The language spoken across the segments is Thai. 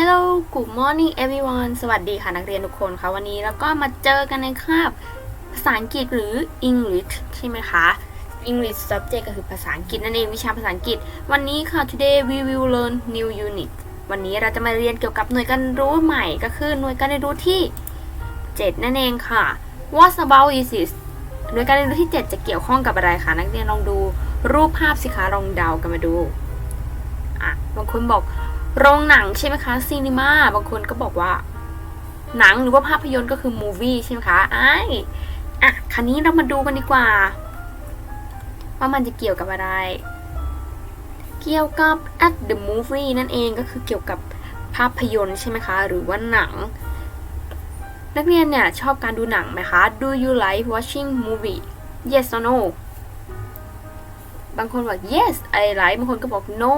Hello Good morning everyone สวัสดีค่ะนักเรียนทุกคนค่ะวันนี้แล้วก็มาเจอกันในคาบภาษาอังกฤษหรือ English ใช่ไหมคะ English subject ก็คือภาษาอังกฤษนั่นเองวิชาภาษาอังกฤษ วันนี้ค่ะ today we will learn new unit วันนี้เราจะมาเรียนเกี่ยวกับหน่วยการรู้ใหม่ก็คือหน่วยการเรียนรู้ที่ 7 นั่นเองค่ะ What about is this หน่วยการเรียนรู้ที่ 7 จะเกี่ยวข้องกับอะไรคะนักเรียนลองดูรูปภาพสิคะลองเดากันมาดูอะบางคนบอก โรงหนังใช่ไหมคะซีนีมาบางคนก็บอกว่า หนังหรือว่าภาพยนตร์ก็คือมูวี่ใช่ไหมคะไอ้อะคันนี้เรามาดูกันดีกว่า ว่ามันจะเกี่ยวกับอะไร เกี่ยวกับ at the movie นั่นเองก็คือเกี่ยวกับภาพยนตร์ใช่ไหมคะ หรือว่าหนัง นักเรียนเนี่ยชอบการดูหนังไหมคะ Do you like watching movie Yes or no บางคนบอก yes I like บางคนก็บอก no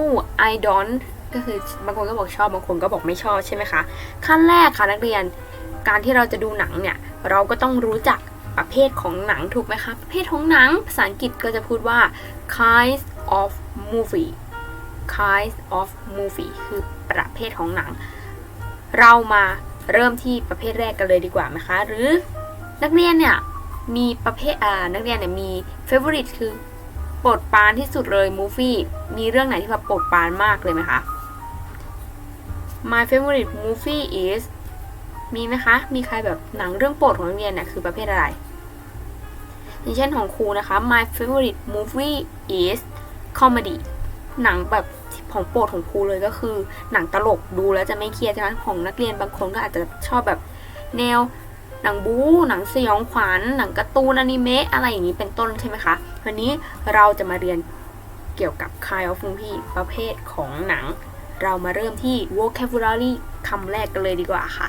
I don't ก็คือบางคนก็บอกชอบบางคนก็บอกไม่ชอบใช่ไหมคะขั้นแรกค่ะนักเรียนการที่เราจะดูหนังเนี่ยเราก็ต้องรู้จักประเภทของหนังถูกไหมคะประเภทของหนังภาษาอังกฤษก็จะพูดว่า kinds of movie kinds of movie คือประเภทของหนัง เรามาเริ่มที่ประเภทแรกกันเลยดีกว่าไหมคะ หรือนักเรียนเนี่ยมีประเภทอ่านักเรียนเนี่ยมี favorite คือโปรดปรานที่สุดเลย movie มีเรื่องไหนที่แบบโปรดปรานมากเลยไหมคะ My favorite movie is มีไหมคะ มีใครแบบหนังเรื่องโปรดของนักเรียนเนี่ยคือประเภทอะไร อย่างเช่นของครูนะคะ My favorite movie is comedy หนังแบบของโปรดของครูเลยก็คือ หนังตลกดูแล้วจะไม่เครียดใช่ไหมของนักเรียนบางคนก็อาจจะชอบแบบแนวหนังบู๊หนังสยองขวัญหนังการ์ตูนอนิเมะอะไรอย่างนี้เป็นต้นใช่ไหมคะวันนี้เราจะมาเรียนเกี่ยวกับ kind of movie ประเภทของหนัง เรามาเริ่มที่ vocabulary คำแรกกันเลยดีกว่าค่ะ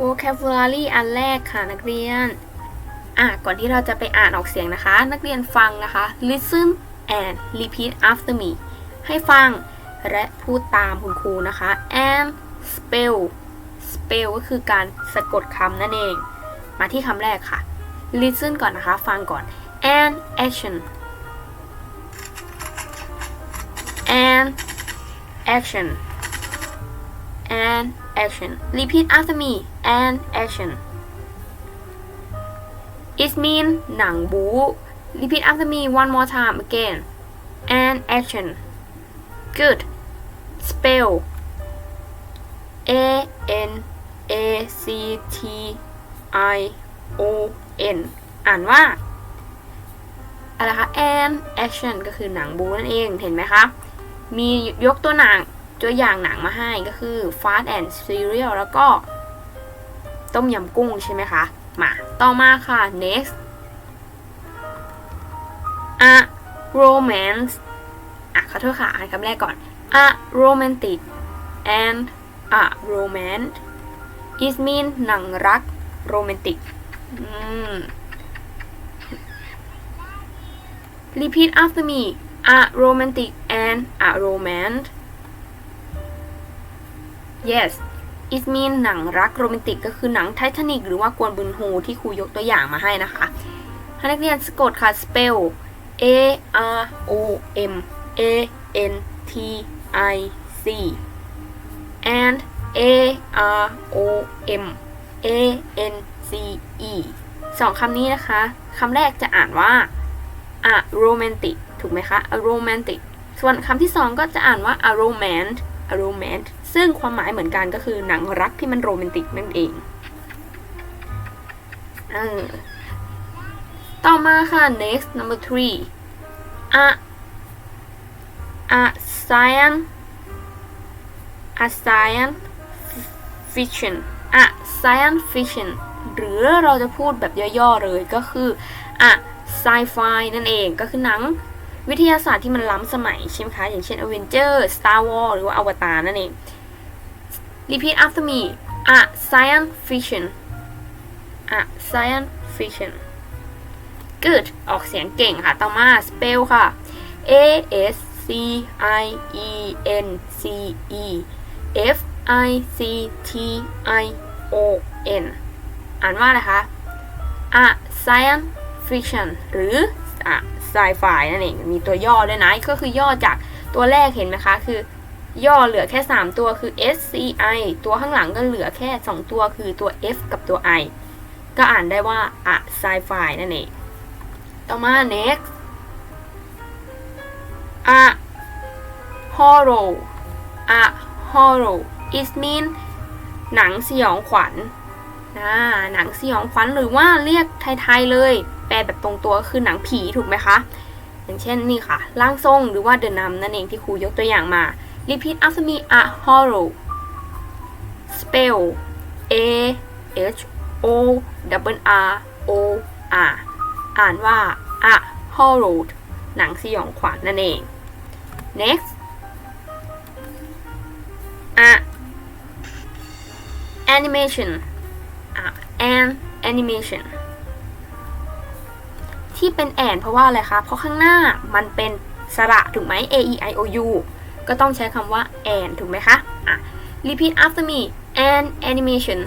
vocabulary อันแรกค่ะนักเรียน อะ ก่อนที่เราจะไปอ่านออกเสียงนะคะ นักเรียนฟังนะคะ listen and repeat after me ให้ฟังและพูดตามคุณครูนะคะ and spell spell ก็คือการสะกดคำนั่นเอง มาที่คำแรกค่ะ listen ก่อนนะคะ ฟังก่อน and action and action and action repeat after me and action it mean หนังบู repeat after me one more time again and action good spell a n a c t i o n อ่านว่าอะไรคะ and action ก็คือหนังบูนั่นเอง เห็นไหมคะ มียกตัวหนังตัวอย่างหนังมาให้ก็คือ Fast and Furious แล้วก็ ต้มยำกุ้งใช่ไหมคะ มา ต่อมาค่ะ next a romance อะขอโทษค่ะ อ่านคำแรกก่อน a romantic and a romance it mean หนังรัก romantic อืม repeat after me a romantic and a romance yes it mean หนังรักโรแมนติกก็คือหนังไททานิกหรือว่ากวนบุญฮูที่ครูยกตัวอย่างมาให้นะคะให้นักเรียนสะกดค่ะ spell a r o m a n t i c and a r o m a n c e สองคำนี้นะคะ คำแรกจะอ่านว่า a romantic ถูกไหมคะ a romantic ส่วนคำที่สองก็จะอ่านว่า a romance a romance ซึ่งความหมายเหมือนกันก็คือหนังรักที่มันโรแมนติกนั่นเองเออต่อมาค่ะ next number three a a science a science fiction a science fiction หรือเราจะพูดแบบย่อๆเลยก็คือ a sci-fi นั่นเองก็คือหนัง วิทยาศาสตร์ที่มันล้ำสมัยใช่ไหมคะ อย่างเช่น Avenger Star Wars หรือว่า Avatar นั่นเอง Repeat after me a science fiction a science fiction good ออกเสียงเก่งค่ะ ต่อมา spell ค่ะ a s c i e n c e f i c t i o n อ่านว่าอะไรคะ a science fiction หรือ a sci-fi นั่นเองมีตัวย่อด้วยนะ ก็คือย่อจากตัวแรกเห็นไหมคะ คือย่อเหลือแค่ 3 ตัวคือ S C I ตัวข้างหลังก็เหลือแค่ 2 ตัวคือตัว F กับตัว I ก็อ่านได้ว่า a sci-fi นั่นเอง ต่อมา next a horror a horror it mean หนังสยองขวัญนะหนังสยองขวัญหรือว่าเรียกไทย ๆ เลย แปลแบบตรงตัวคือหนังผีถูกไหมคะ อย่างเช่นนี่ค่ะร่างทรงหรือว่า The Nun นั่นเองที่ครูยกตัวอย่างมา repeat after me a horror spell a h o w r o r อ่านว่า a horror หนังสยองขวัญนั่นเอง next a animation a an animation ที่เป็นแอนเพราะว่าอะไรคะ เพราะข้างหน้ามันเป็นสระถูกไหม a e i o u ก็ต้องใช้คำว่า and ถูกไหมคะอะ repeat after me an animation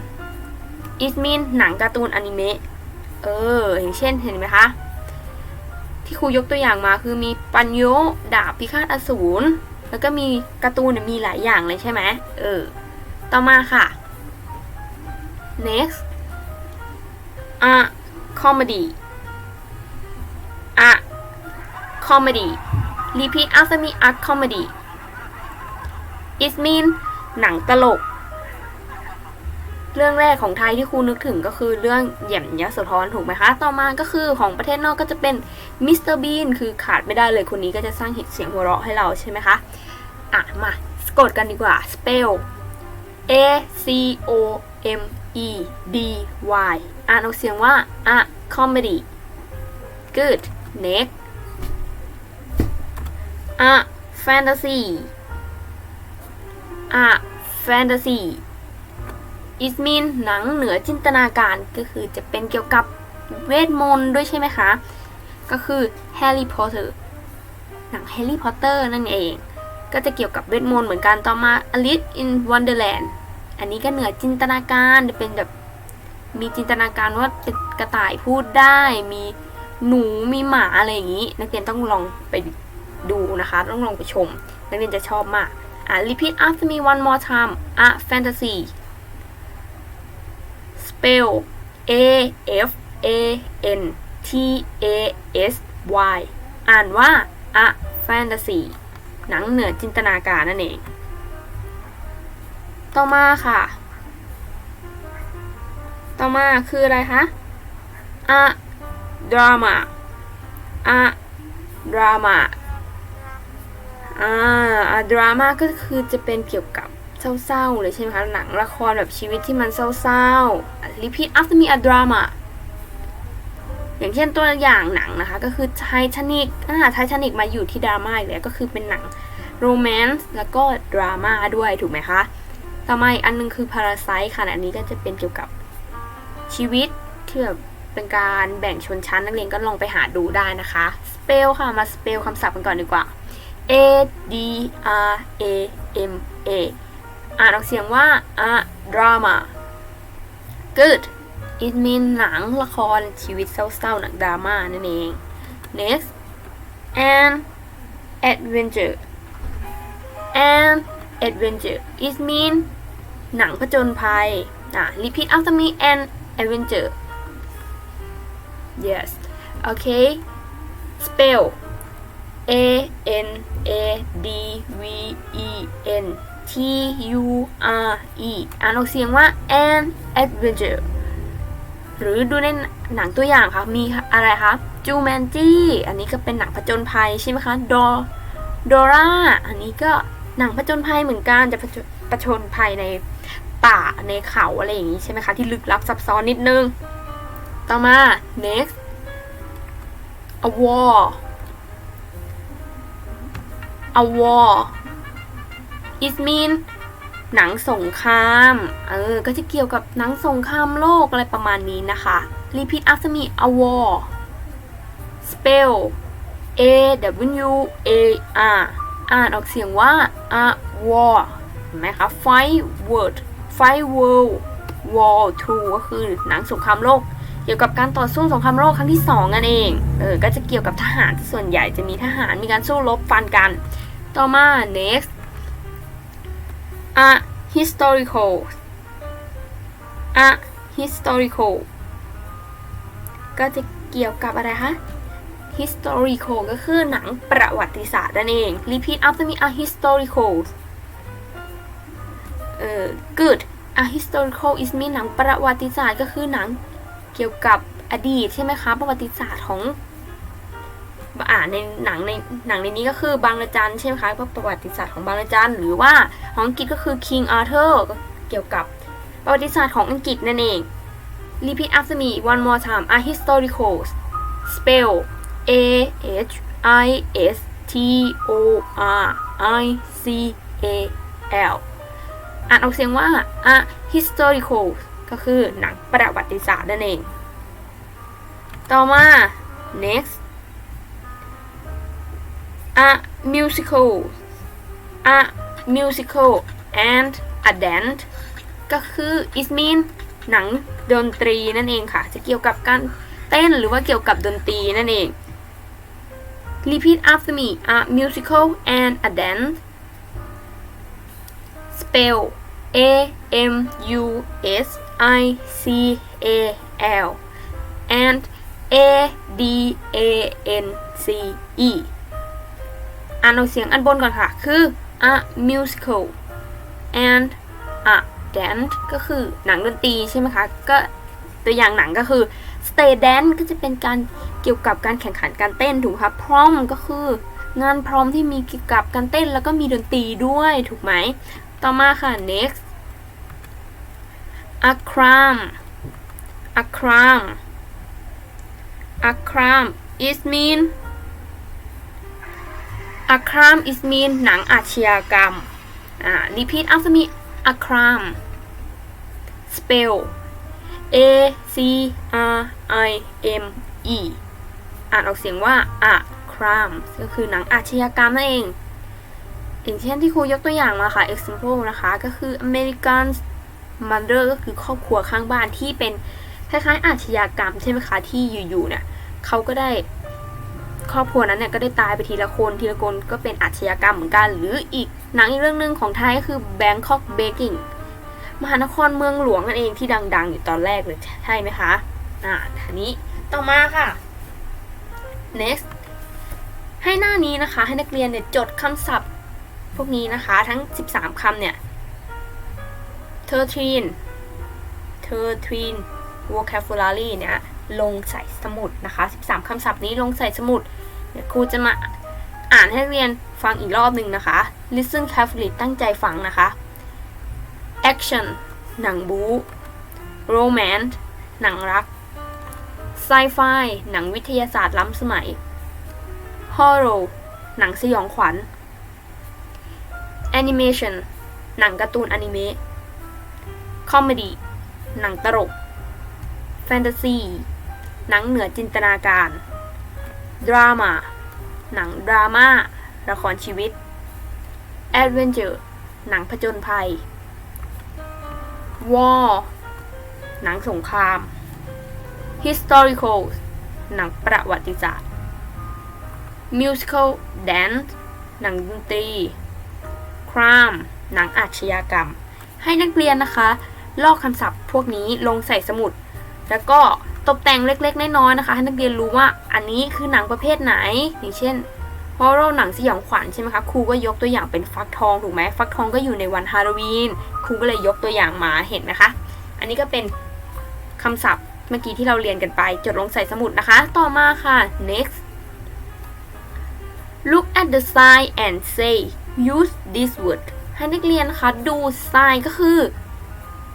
it mean หนังการ์ตูนอนิเมะ เออ อย่างเช่นเห็นไหมคะ ที่ครูยกตัวอย่างมาคือมีปัญโยดาบพิฆาตอสูร แล้วก็มีการ์ตูนมีหลายอย่างเลยใช่ไหมเออ ต่อมาค่ะ next a comedy comedy repeat after me a comedy it mean หนังตลก เรื่องแรกของไทยที่ครูนึกถึงก็คือเรื่องแหย่มยโสธรถูกไหมคะ ต่อมาก็คือของประเทศนอกก็จะเป็นมิสเตอร์บีนคือขาดไม่ได้เลยคนนี้ก็จะสร้างเสียงหัวเราะให้เราใช่ไหมคะ อะ มาสะกดกันดีกว่า spell a c o m e d y อ่านออกเสียงว่า a comedy good next a fantasy a fantasy it mean หนังเหนือจินตนาการก็คือจะเป็นเกี่ยวกับเวทมนต์ด้วยใช่ไหมคะ ก็คือ Harry Potter หนัง Harry Potter นั่นเอง ก็จะเกี่ยวกับเวทมนต์เหมือนกันต่อมา Alice in Wonderland อันนี้ก็เหนือจินตนาการจะเป็นแบบมีจินตนาการว่าเป็นกระต่ายพูดได้ มีหนูมีหมาอะไรอย่างนี้ นักเรียนต้องลองไป ดูนะคะ ต้องลองไปชม นักเรียนจะชอบมาก อะ repeat after me one more time a fantasy spell a f a n t a s y อ่านว่า a fantasy หนังเหนือจินตนาการนั่นเอง ต่อมาค่ะ ต่อมาคืออะไรคะ a drama a drama อ่า a drama ก็คือจะเป็นเกี่ยวกับเศร้าๆเลยใช่ไหมคะ หนังละครแบบชีวิตที่มันเศร้าๆ repeat after me a drama อย่างเช่นตัวอย่างหนังนะคะ ก็คือไททานิกอ่าไททานิกมาอยู่ที่ดราม่าอีกแล้วก็คือเป็นหนังโรแมนต์แล้วก็ดราม่าด้วยถูกไหมคะ ต่อมาอีกอันนึงคือ Parasite ค่ะ อันนี้ก็จะเป็นเกี่ยวกับชีวิตที่แบบเป็นการแบ่งชนชั้นนักเรียนก็ลองไปหาดูได้นะคะ spell ค่ะ มา spell คำศัพท์กันก่อนดีกว่า A D R A M A อ่านออกเสียงว่า a drama good it mean หนังละครชีวิตเศร้าๆหนังดราม่านั่นเอง next an adventure an adventure it mean หนังผจญภัยอะ repeat after me an adventure yes okay spell a n a d v e n t u r e อ่านออกเสียงว่า an adventure หรือดูในหนังตัวอย่างค่ะ มีอะไรคะจูแมนจี้อันนี้ก็เป็นหนังผจญภัยใช่ไหมคะดอดอร่าอันนี้ก็หนังผจญภัยเหมือนกันจะผจญผจญภัยในป่าในเขาอะไรอย่างนี้ใช่ไหมคะ ที่ลึกลับซับซ้อนนิดนึง ต่อมา next a war a war it mean หนังสงคราม เออ ก็จะเกี่ยวกับหนังสงครามโลกอะไรประมาณนี้นะคะ repeat after me a war spell a w a r อ่านออกเสียงว่า a war เห็นไหมคะ fight word fight world war t o ก็คือหนังสงครามโลก เกี่ยวกับการต่อสู้สงครามโลกครั้งที่สองนั่นเอง เออ ก็จะเกี่ยวกับทหารส่วนใหญ่จะมีทหารมีการสู้รบฟันกัน ต่อมา next a historical a historical ก็จะเกี่ยวกับอะไรคะ historical ก็คือหนังประวัติศาสตร์นั่นเอง repeat after me a historical เอ่อ good a historical is mean หนังประวัติศาสตร์ก็คือหนังเกี่ยวกับอดีตใช่ไหมคะ ประวัติศาสตร์ของ อ่าในหนังในหนังในนี้ก็คือบางระจันใช่ไหมคะเพราะประวัติศาสตร์ของบางระจันหรือว่าของอังกฤษก็คือ King Arthur เกี่ยวกับประวัติศาสตร์ของอังกฤษนั่นเอง repeat after me one more time a historical spell A H I S T O R I C A L อ่านออกเสียงว่า a historical ก็คือหนังประวัติศาสตร์นั่นเอง ต่อมา next a musical a musical and a dance ก็คือ is mean หนังดนตรีนั่นเองค่ะ จะเกี่ยวกับการเต้นหรือว่าเกี่ยวกับดนตรีนั่นเอง Repeat after me a musical and a dance spell A M U S I C A L and A D A N C E านออกเสียงอันบนก่อนค่ะ คือ a musical and a dance ก็คือหนังดนตรีใช่ไหมคะ ก็ตัวอย่างหนังก็คือ stage dance ก็จะเป็นการเกี่ยวกับการแข่งขันการเต้นถูกไหมคะ prom ก็คืองานพร้อมที่มีเกี่ยวกับการเต้นแล้วก็มีดนตรีด้วยถูกไหม ต่อมาค่ะ next a crime a crime a crime is mean a crime is mean หนังอาชญากรรมอ่า repeat after me a crime spell A C R I M E อ่านออกเสียงว่า a crime ก็คือหนังอาชญากรรมนั่นเองอย่างเช่นที่ครูยกตัวอย่างมาค่ะ example นะคะ ก็คือ American Murder ก็คือครอบครัวข้างบ้านที่เป็นคล้ายๆอาชญากรรมใช่ไหมคะ ที่อยู่ๆเนี่ยเขาก็ได้ ครอบครัวนั้นเนี่ยก็ได้ตายไปทีละคนทีละคนก็เป็นอาชญากรรมเหมือนกัน หรืออีกหนังอีกเรื่องหนึ่งของไทยก็คือ Bangkok Baking มหานครเมืองหลวงนั่นเองที่ดัง ๆ อยู่ตอนแรกเลยใช่ไหมคะ อ่าทีนี้ต่อมาค่ะ next ให้หน้านี้นะคะ ให้นักเรียนเนี่ยจดคำศัพท์ พวกนี้นะคะทั้ง 13คำเนี่ย13 13 vocabulary เนี่ย ลงใส่สมุดนะคะ 13คำศัพท์นี้ลงใส่สมุด เดี๋ยวครูจะมาอ่านให้เรียนฟังอีกรอบหนึ่งนะคะ listen carefully ตั้งใจฟังนะคะ action หนังบู๊ romance หนังรัก sci-fi หนังวิทยาศาสตร์ล้ำสมัย horror หนังสยองขวัญ animation หนังการ์ตูนอนิเมะ comedy หนังตลก fantasy หนังเหนือจินตนาการ drama หนังดราม่า ละครชีวิต adventure หนังผจญภัย war หนังสงคราม historical หนังประวัติศาสตร์ musical dance หนังดนตรี crime หนังอาชญากรรม ให้นักเรียนนะคะ ลอกคำศัพท์พวกนี้ลงใส่สมุด แล้วก็ ตกแต่งเล็กๆ น้อยๆนะคะ ให้นักเรียนรู้ว่าอันนี้คือหนังประเภทไหน อย่างเช่นฮอร์เราหนังสยองขวัญใช่ไหมคะครูก็ยกตัวอย่างเป็นฟักทองถูกไหมฟักทองก็อยู่ในวันฮาโลวีนครูก็เลยยกตัวอย่างมาเห็นไหมคะ อันนี้ก็เป็นคำศัพท์เมื่อกี้ที่เราเรียนกันไป จดลงใส่สมุดนะคะ ต่อมาค่ะ next look at the sign and say use this word ให้นักเรียนคะดู sign ก็คือ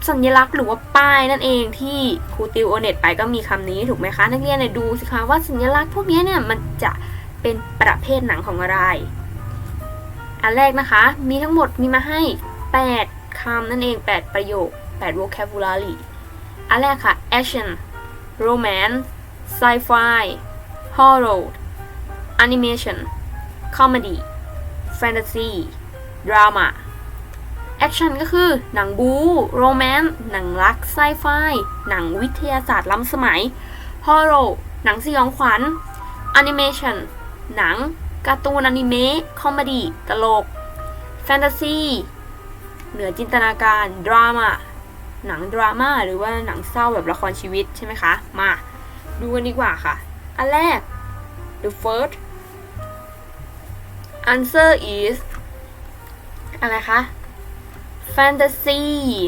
สัญลักษณ์หรือว่าป้ายนั่นเองที่ครูติวโอเน็ตไปก็มีคำนี้ถูกไหมคะนักเรียนเนี่ยดูสิคะว่าสัญลักษณ์พวกนี้เนี่ยมันจะเป็นประเภทหนังของอะไร อันแรกนะคะ มีทั้งหมดมีมาให้ 8คำนั่นเอง 8 ประโยค 8 vocabulary อันแรกค่ะ action romance sci-fi horror animation comedy fantasy drama action ก็คือ หนังบู๊ romance หนังรัก sci-fi หนังวิทยาศาสตร์ล้ำสมัย horror หนังสยองขวัญ animation หนังการ์ตูนอนิเมะคอมเมดี้ตลก แฟนตาซีเหนือจินตนาการดราม่าหนังดราม่าหรือว่าหนังเศร้าแบบละครชีวิตใช่ไหมคะ มาดูกันดีกว่าค่ะ อันแรก the first answer is อะไรคะ fantasy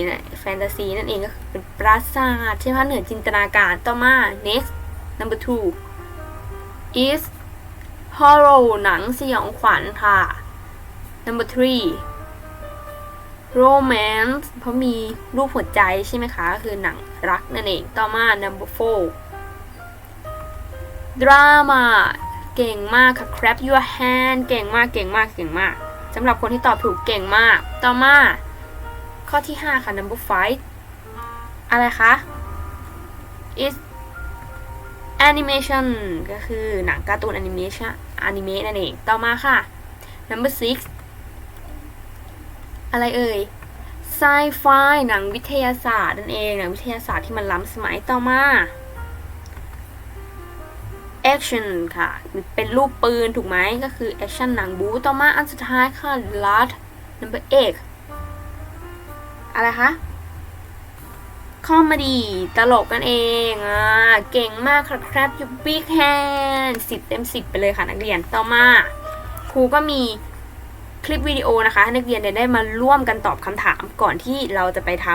นะ fantasy นั่นเองก็คือเป็นปราสาทใช่ไหมคะเหนือจินตนาการต่อมา next number two is horror หนังสยองขวัญค่ะ number three romance เพราะมีรูปหัวใจใช่ไหมคะ คือหนังรักนั่นเอง ต่อมา number four drama เก่งมากค่ะ clap your hand เก่งมาก เก่งมาก เก่งมาก สำหรับคนที่ตอบถูกเก่งมาก ต่อมา ข้อที่ 5 ค่ะ number five อะไรคะ is animation ก็คือหนังการ์ตูนแอนิเมชันอนิเมะนั่นเอง ต่อมาค่ะ number six อะไรเอ่ย sci-fi หนังวิทยาศาสตร์นั่นเอง หนังวิทยาศาสตร์ที่มันล้ำสมัยต่อมา action ค่ะ เป็นรูปปืนถูกไหม ก็คือ action หนังบู๊ต่อมาอันสุดท้ายค่ะ last number eight อะไรคะคอมดี้ตลกกันเองอ่าเก่งมากครับครับยูบิ๊กแฮนสิบเต็มสิบไปเลยค่ะนักเรียนต่อมาครูก็มีคลิปวิดีโอนะคะให้นักเรียนได้มาร่วมกันตอบคำถามก่อนที่เราจะไปท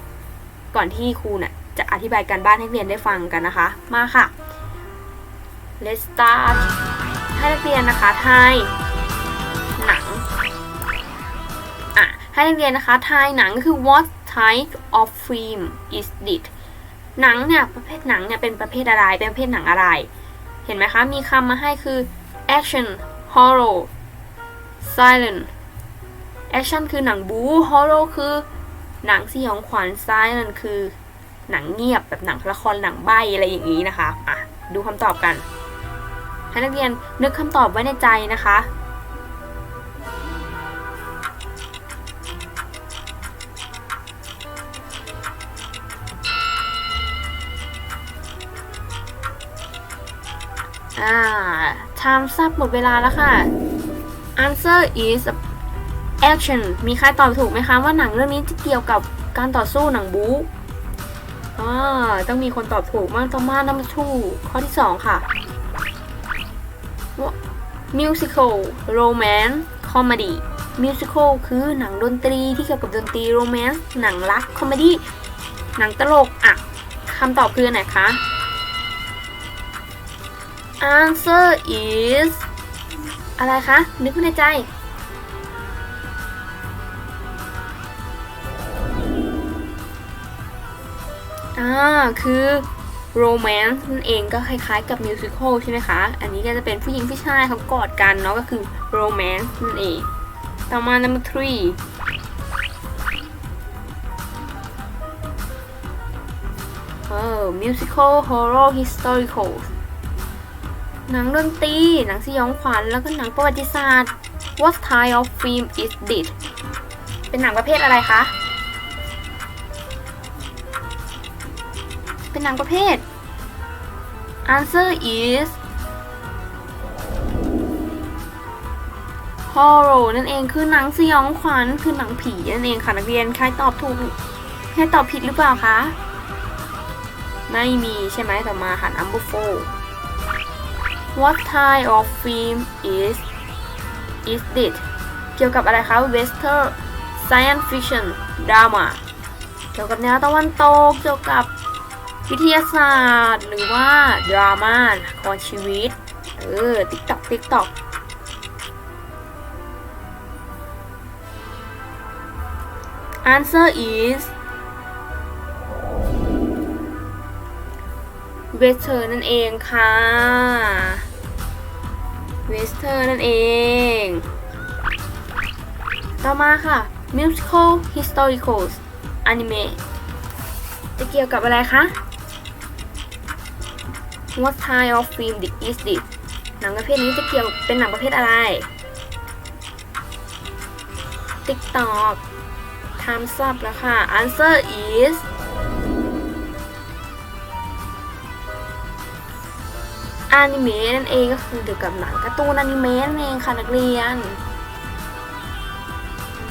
ำก่อนที่ครูเนี่ยจะอธิบายการบ้านให้นักเรียนได้ฟังกันนะคะ มาค่ะ let's start ให้นักเรียนนะคะทาย ให้นักเรียนนะคะทายหนังก็คือ what type of film is it หนังเนี่ยประเภทหนังเนี่ยเป็นประเภทอะไร เป็นประเภทหนังอะไร เห็นไหมคะ มีคำมาให้คือ action horror silent action คือหนังบู๊ horror คือหนังสยองขวัญ silent คือหนังเงียบแบบหนังละครหนังใบอะไรอย่างนี้นะคะ อะ ดูคำตอบกัน ให้นักเรียนนึกคำตอบไว้ในใจนะคะ อ่า time up หมดเวลาแล้วค่ะ answer is action มีใครตอบถูกไหมคะว่าหนังเรื่องนี้จะเกี่ยวกับการต่อสู้หนังบู๊อ่าต้องมีคนตอบถูกมากต่อมา number two ข้อที่สองค่ะ musical romance comedy musical คือหนังดนตรีที่เกี่ยวกับดนตรี romance หนังรัก comedy หนังตลก อะคำตอบคืออนไหนคะ answer is อะไรคะ นึกในใจ อ่า คือ romance นั่นเองก็คล้ายๆกับ musical ใช่ไหมคะ อันนี้ก็จะเป็นผู้หญิงผู้ชายเขากอดกันเนาะก็คือ romance นั่นเอง ต่อมา number three เออ musical horror historical หนังดนตรี หนังสยองขวัญ แล้วก็หนังประวัติศาสตร์ What type of film is this เป็นหนังประเภทอะไรคะ เป็นหนังประเภท Answer is horror นั่นเองคือหนังสยองขวัญคือหนังผีนั่นเองค่ะนักเรียนใครตอบถูกใครตอบผิดหรือเปล่าคะ ไม่มีใช่ไหมต่อมาค่ะ number four What type of film is is it เกี่ยวกับอะไรคะ Western Science Fiction Drama เกี่ยวกับแนวตะวันตก เกี่ยวกับวิทยาศาสตร์ หรือว่าดราม่าละครชีวิต เออ ติ๊กตอกติ๊กตอก Answer is เวสเทอร์นั่นเองค่ะเวสเทอร์นั่นเอง ต่อมาค่ะ musical historicals anime จะเกี่ยวกับอะไรคะ What type of film is this หนังประเภทนี้จะเกี่ยวเป็นหนังประเภทอะไร TikTok Time's up แล้วค่ะ Answer is อนิเมะนั่นเองก็คือเกี่ยวกับหนังการ์ตูนอนิเมะนั่นเองค่ะนักเรียน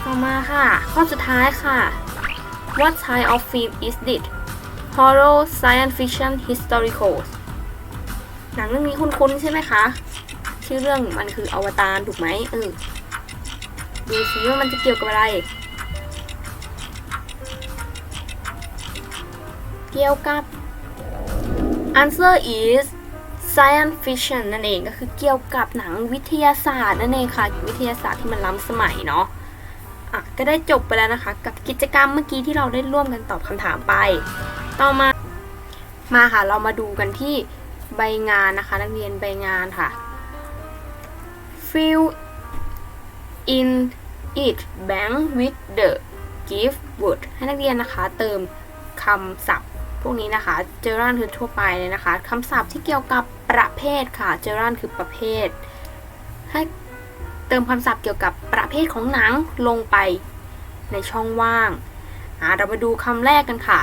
ต่อมาค่ะ ข้อสุดท้ายค่ะ What type of film is it Horror Science Fiction Historical หนังเรื่องนี้คุ้นๆใช่ไหมคะชื่อเรื่องมันคืออวตารถูกไหมเออดูสิว่ามันจะเกี่ยวกับอะไร เกี่ยวกับ answer is science fiction นั่นเองก็คือเกี่ยวกับหนังวิทยาศาสตร์นั่นเองค่ะ วิทยาศาสตร์ที่มันล้ำสมัยเนาะอะก็ได้จบไปแล้วนะคะ กับกิจกรรมเมื่อกี้ที่เราได้ร่วมกันตอบคำถามไป ต่อมามาค่ะ เรามาดูกันที่ใบงานนะคะ นักเรียนใบงานค่ะ fill in it blank with the gift word ให้นักเรียนนะคะ เติมคำศัพท์ พวกนี้นะคะ เจอรันคือทั่วไปเลยนะคะคำศัพท์ที่เกี่ยวกับ ประเภทค่ะเจอรันคือประเภท ให้เติมคำศัพท์เกี่ยวกับประเภทของหนังลงไปในช่องว่างอ่าเรามาดูคำแรกกันค่ะ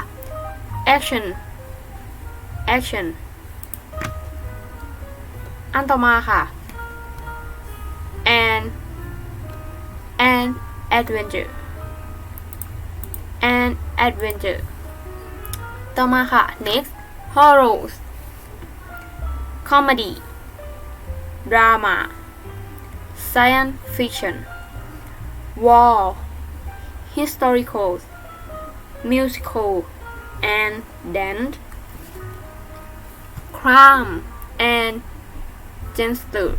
action action อันต่อมาค่ะ and and adventure and adventure ต่อมาค่ะ next horrors comedy drama science fiction war historical musical and dance crime and gangster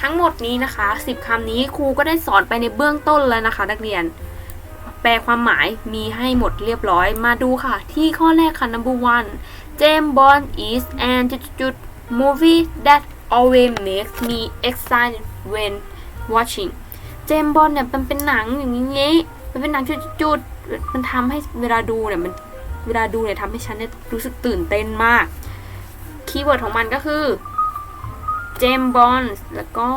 ทั้งหมดนี้นะคะ 10คำนี้ครูก็ได้สอนไปในเบื้องต้นแล้วนะคะ นักเรียน แปลความหมายมีให้หมดเรียบร้อย มาดูค่ะ ที่ข้อแรกค่ะ number one James Bond is an จุดๆ movie that always makes me excited when watching เจมบอลเนี่ยมันเป็นหนังอย่างนี้มันเป็นหนังจุดๆมันทำให้เวลาดูเนี่ยมันเวลาดูเนี่ยทำให้ฉันเนี่ยรู้สึกตื่นเต้นมาก คีย์เวิร์ดของมันก็คือเจมบอลแล้วก็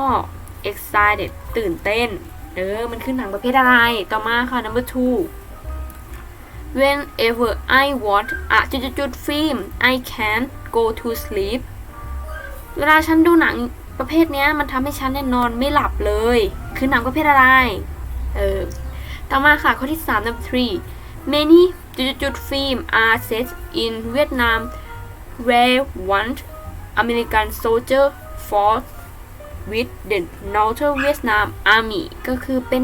excited ตื่นเต้น เออ มันคือหนังประเภทอะไร ต่อมาค่ะ number two whenever I watch อะจุดจุดฟิล์ม I can't go to sleep เวลาฉันดูหนังประเภทนี้มันทำให้ฉันเนี่ยนอนไม่หลับเลย คือหนังประเภทอะไร เออ ต่อมาค่ะ ข้อที่3 number three many จุดจุดจุดฟิล์ม are set in Vietnam where once American soldier fought with the Northern Vietnam Army ก็คือเป็น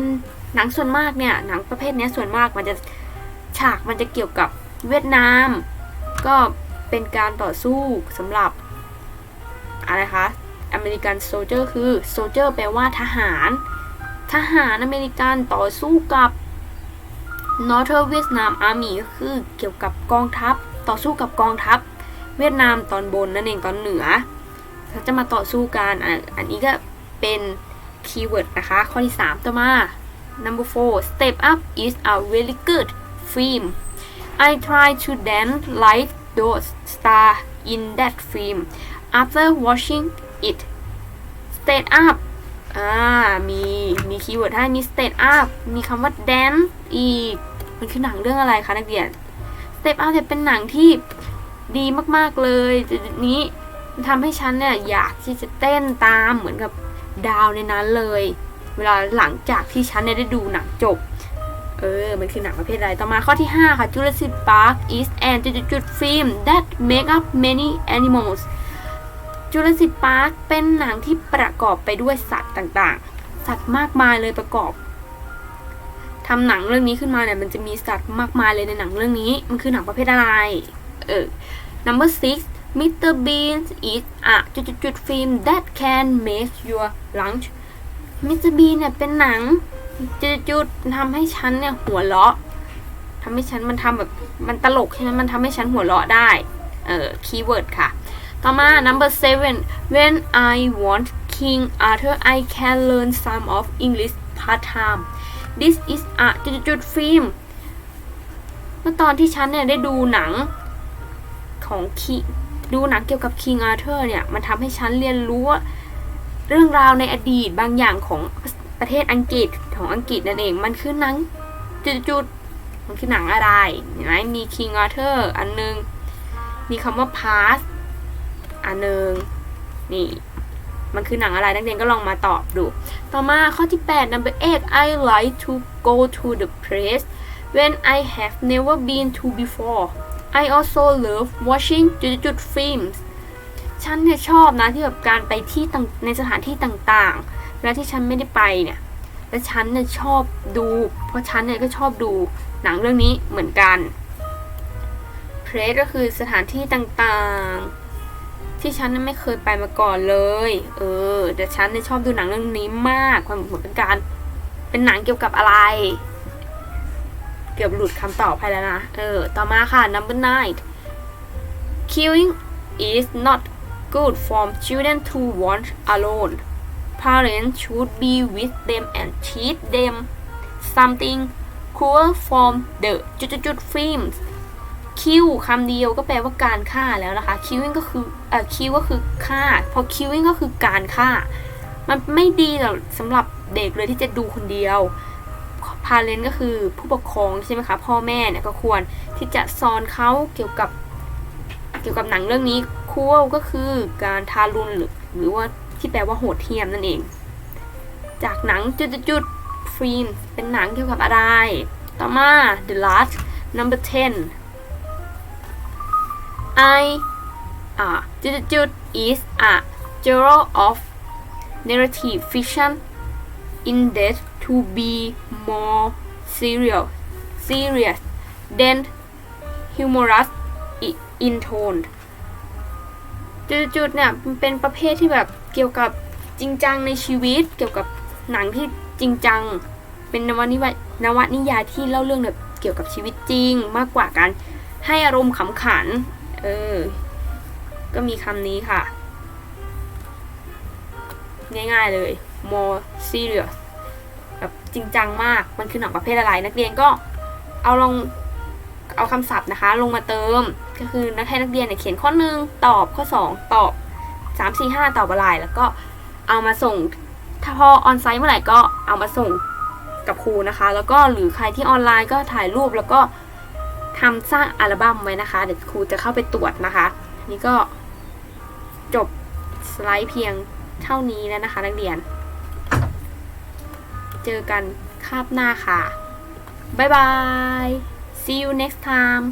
หนังส่วนมากเนี่ย หนังประเภทนี้ส่วนมากมันจะ ฉากมันจะเกี่ยวกับเวียดนาม ก็เป็นการต่อสู้สำหรับ อะไรคะอเมริกันโซเจอร์คือโซเจอร์แปลว่าทหาร ทหารอเมริกันต่อสู้กับ Northern Vietnam Army ก็คือเกี่ยวกับกองทัพ ต่อสู้กับกองทัพ เวียดนามตอนบนนั่นเองตอนเหนือเขาจะมาต่อสู้กันอ,อันนี้ก็เป็นคีย์เวิร์ดนะคะ ข้อที่ 3 ต่อมา number four step up is a really good film I try to dance like those star in that film after watching it step up อ่า มี มีคีย์เวิร์ดให้ มี step up มีคำว่า dance อีก มันคือหนังเรื่องอะไรคะนักเรียน step up เนี่ยเป็นหนังที่ดีมากๆเลยนี้ทำให้ฉันเนี่ยอยากที่จะเต้นตามเหมือนกับดาวในนั้นเลย เวลาหลังจากที่ฉันเนี่ยได้ดูหนังจบ เออ มันคือหนังประเภทอะไรต่อมาข้อที่ 5 ค่ะ Jurassic Park is an จุดจุดๆ film that make up many animals Jurassic Park เป็นหนังที่ประกอบไปด้วยสัตว์ต่างๆ สัตว์มากมายเลยประกอบทำหนังเรื่องนี้ขึ้นมาเนี่ยมันจะมีสัตว์มากมายเลยในหนังเรื่องนี้ มันคือหนังประเภทอะไร เออ number six Mr. Bean is a จุดจุดจุดๆ film that can make your lunch Mr. Bean เนี่ยเป็นหนัง จุดจุดทำให้ฉันเนี่ยหัวเราะทำให้ฉันมันทำแบบมันตลกใช่ไหมมันทำให้ฉันหัวเราะได้ เออคีย์เวิร์ดค่ะ ต่อมา number seven when I want King Arthur I can learn some of English part time this is a จุดจุดๆ film เมื่อตอนที่ฉันเนี่ยได้ดูหนังของคีดูหนังเกี่ยวกับ King Arthur เนี่ย มันทำให้ฉันเรียนรู้ว่าเรื่องราวในอดีตบางอย่างของ ประเทศอังกฤษของอังกฤษนั่นเอง มันคือหนังจุดๆมันคือหนังอะไร เห็นไหมมี King Arthur อันนึง มีคำว่า past อันนึง นี่ มันคือหนังอะไรนักเรียนก็ลองมาตอบดู ต่อมาข้อที่ 8 number 8 I like to go to the place when I have never been to before I also love watching จุดๆ films ฉันเนี่ยชอบนะที่แบบการไปที่ต่างในสถานที่ต่างๆ และที่ฉันไม่ได้ไปเนี่ยและฉันเนี่ยชอบดู เพราะฉันเนี่ยก็ชอบดูหนังเรื่องนี้เหมือนกัน place ก็คือสถานที่ต่างๆ ที่ฉันไม่เคยไปมาก่อนเลย เออแต่ฉันเนี่ยชอบดูหนังเรื่องนี้มากความเหมือนเป็นการเป็นหนังเกี่ยวกับอะไร เกือบหลุดคำตอบไปแล้วนะ เออ ต่อมาค่ะ number nine queuing is not good for children to watch alone parents should be with them and teach them something cool from the จุดๆ films คิวคำเดียวก็แปลว่าการฆ่าแล้วนะคะ queuing ก็คือเอ่อคิวก็คือฆ่า พอ queuing ก็คือการฆ่า มันไม่ดีสำหรับเด็กเลยที่จะดูคนเดียวพาเลนก็คือผู้ปกครองใช่ไหมคะ พ่อแม่เนี่ยก็ควรที่จะสอนเขาเกี่ยวกับเกี่ยวกับหนังเรื่องนี้คูลก็คือการทารุณหรือหรือว่า ที่แปลว่าโหดเหี้ยมนั่นเอง จากหนังจุดๆฟิล์มเป็นหนังเกี่ยวกับอะไร ต่อมา the last number 10 I อ่าจุดๆ is a genre of narrative fiction in that to be more serious serious than humorous in tone จุดๆเนี่ยเป็นประเภทที่แบบ เกี่ยวกับจริงจังในชีวิต เกี่ยวกับหนังที่จริงจัง เป็นนวนิวนวนิยายที่เล่าเรื่องแบบเกี่ยวกับชีวิตจริงมากกว่าการให้อารมณ์ขำขัน เออ ก็มีคำนี้ค่ะ ง่ายๆเลย more serious แบบจริงจังมาก มันคือหนังประเภทอะไร นักเรียนก็เอาลงเอาคำศัพท์นะคะ ลงมาเติม ก็คือนักให้นักเรียนเนี่ยเขียนข้อหนึ่งตอบข้อ 2 ตอบ 3 4 5 ต่อบอะไรแล้วก็เอามาส่งถ้าพอออนไซต์เมื่อไหร่ก็เอามาส่งกับครูนะคะ แล้วก็หรือใครที่ออนไลน์ก็ถ่ายรูปแล้วก็ทำสร้างอัลบั้มไว้นะคะ เดี๋ยวครูจะเข้าไปตรวจนะคะ นี่ก็จบสไลด์เพียงเท่านี้แล้วนะคะนักเรียน เจอกันคาบหน้าค่ะ บ๊ายบาย see you next time